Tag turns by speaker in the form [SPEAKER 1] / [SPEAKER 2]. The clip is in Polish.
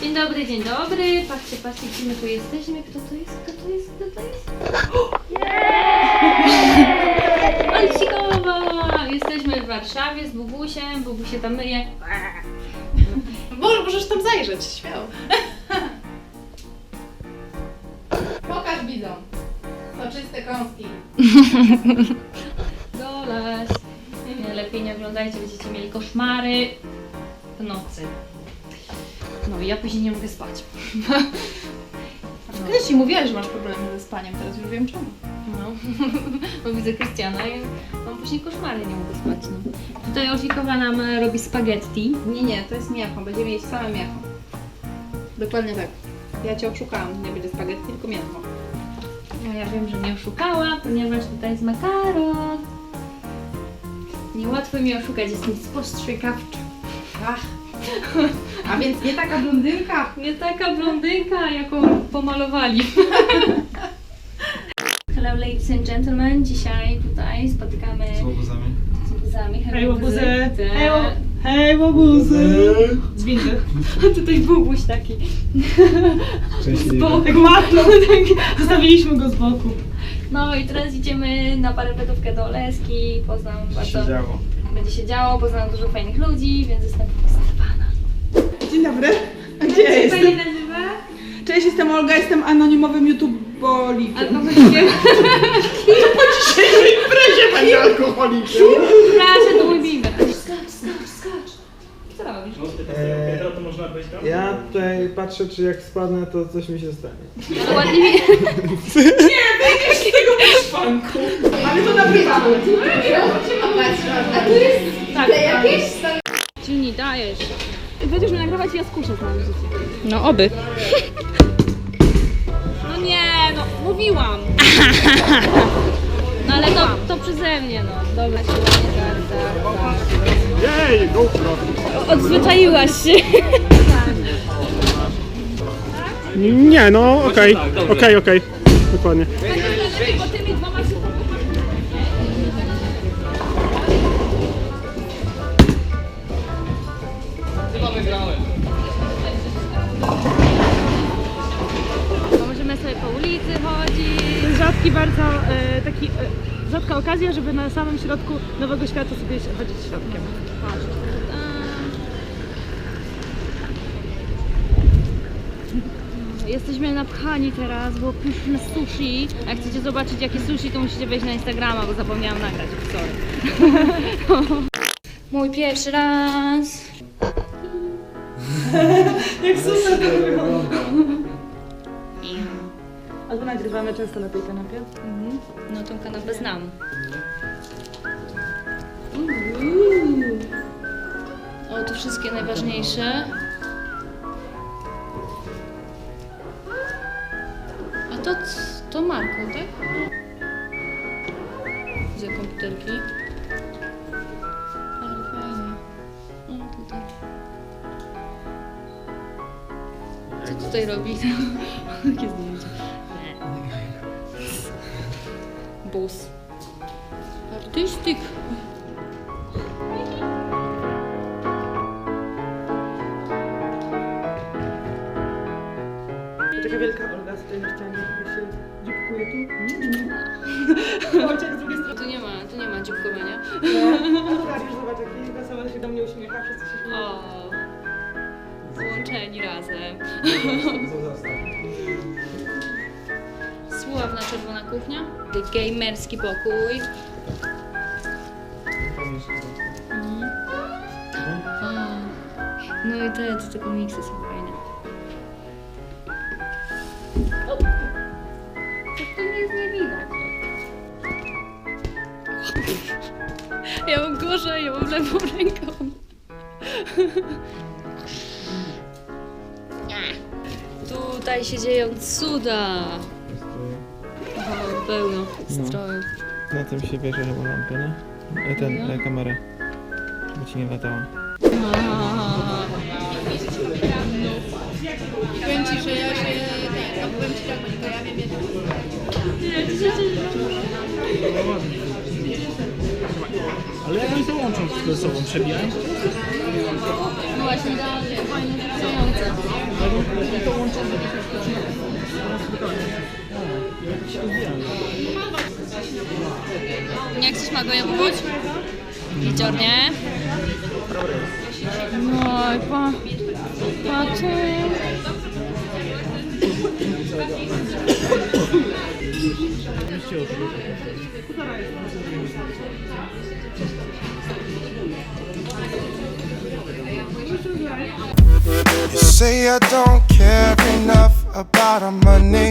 [SPEAKER 1] Dzień dobry, dzień dobry. Patrzcie, patrzcie, gdzie my tu jesteśmy. Kto to jest? Kto to jest? Kto to jest? Olcikowa! Jesteśmy w Warszawie z Bubusiem. Bubuś się tam myje.
[SPEAKER 2] Może, możesz tam zajrzeć, śmiało. Pokaż widzom. Soczyste kąski.
[SPEAKER 1] Doles. Nie, lepiej nie oglądajcie, będziecie mieli koszmary w nocy. No i ja później nie mogę spać.
[SPEAKER 2] Kiedyś ci mówiłaś, że masz problemy ze spaniem, teraz już wiem czemu.
[SPEAKER 1] No, bo widzę Krystiana i mam później koszmary, nie mogę spać. No. Tutaj Olfikowa nam e, robi spaghetti.
[SPEAKER 2] Nie, nie, to jest mięcho, będziemy jeść same mięcho. Dokładnie tak. Ja cię oszukałam, nie będzie spaghetti, tylko mięcho.
[SPEAKER 1] No ja wiem, że mnie oszukała, ponieważ tutaj jest makaron. Niełatwo mi oszukać, jestem spostrzegawcza.
[SPEAKER 2] Ach. A więc nie taka blondynka.
[SPEAKER 1] Nie taka blondynka, jaką pomalowali. Hello ladies and gentlemen, dzisiaj tutaj spotykamy
[SPEAKER 3] Z łobuzami.
[SPEAKER 1] z łobuzami.
[SPEAKER 4] Hej łobuzy! Hej, ło- hej łobuzy! Z windy.
[SPEAKER 1] Tutaj bubuś taki. Z
[SPEAKER 3] Szczęśliwy.
[SPEAKER 1] boku.
[SPEAKER 4] Tak machnął, tak. Zostawiliśmy go z boku.
[SPEAKER 1] No i teraz idziemy na parapetówkę do Oleski. Poznam
[SPEAKER 3] się
[SPEAKER 1] bardzo...
[SPEAKER 3] działo.
[SPEAKER 1] Będzie się działo, poznam dużo fajnych ludzi, więc jestem podekscytowana.
[SPEAKER 4] Dzień dobry. A gdzie ja jestem?
[SPEAKER 1] Pani nazywa?
[SPEAKER 4] Cześć, jestem Olga, jestem anonimowym YouTubolikiem.
[SPEAKER 1] Alkoholikiem.
[SPEAKER 4] Dzisiejszej imprezie będzie alkoholikiem.
[SPEAKER 1] Proszę, to mój bimber. Skacz, skacz, skacz. Co robisz?
[SPEAKER 3] Eee,
[SPEAKER 5] to można być tam?
[SPEAKER 3] ja tutaj patrzę, czy jak spadnę, to coś mi się stanie.
[SPEAKER 1] Ale ładnie mi...
[SPEAKER 4] Ale to nagrywamy.
[SPEAKER 2] A tu jest
[SPEAKER 1] Tak,
[SPEAKER 2] jakieś
[SPEAKER 1] Silni, dajesz.
[SPEAKER 4] Będziesz mnie nagrywać i ja skuszę moim życiem.
[SPEAKER 1] No oby. No nie, no mówiłam. No ale to, to przeze mnie, no. Dobra, się ładnie, tak, tak, tak.
[SPEAKER 5] Jej, GoPro!
[SPEAKER 1] Odzwyczaiłaś się.
[SPEAKER 5] Nie, no okej, okej, okej. Dokładnie.
[SPEAKER 4] Jest rzadki bardzo e, taki, e, rzadka okazja, żeby na samym środku Nowego Świata sobie chodzić środkiem.
[SPEAKER 1] Jesteśmy napchani teraz, bo pyszne sushi. Jak chcecie zobaczyć jakie sushi, to musicie wejść na Instagrama, bo zapomniałam nagrać. Sorry. Mój pierwszy raz.
[SPEAKER 4] Jak super to wygląda. Albo nagrywamy często na tej kanapie.
[SPEAKER 1] Mhm. No tą kanapę znam. O, tu wszystkie najważniejsze. A to, c- to Marko, tak? Widzę komputerki. Ale fajnie. O, tutaj. Co tutaj robi? Jakie zdjęcie? Bus. Artystyk.
[SPEAKER 4] Taka wielka Olga z tej ścianie, jak się dzióbkuje tu. Jak z drugiej strony.
[SPEAKER 1] Tu nie ma, tu nie ma dzióbkowania.
[SPEAKER 4] Dariusz, zobacz, jaki wesoły się do mnie uśmiecha, wszyscy się śmieją.
[SPEAKER 1] O, połączeni razem.
[SPEAKER 3] Zostaw.
[SPEAKER 1] Sławna czerwona kuchnia. Gamerski pokój. Mhm. No i te, te, te komiksy są fajne. O, to, to nic nie widać. Ja mam gorzej, ja mam lewą ręką. Tutaj się dzieją cuda. No. stroju.
[SPEAKER 3] Na tym się bierze chyba lampę, nie? E, ten, e, kamerę. Żeby ci nie latała.
[SPEAKER 2] Powiem ci, że ja się... Tak, no, powiem ci tak, Monika, ja wiem jedno.
[SPEAKER 5] Ale jak oni to łączą ze sobą? Przebijają?
[SPEAKER 1] No właśnie, dalej, fajnie, wracające. To łączą ze sobą. Spokojnie. A, jak się odbijają coś ma go je buć? No i pa... Pa tu.
[SPEAKER 6] You say I don't care enough about our money.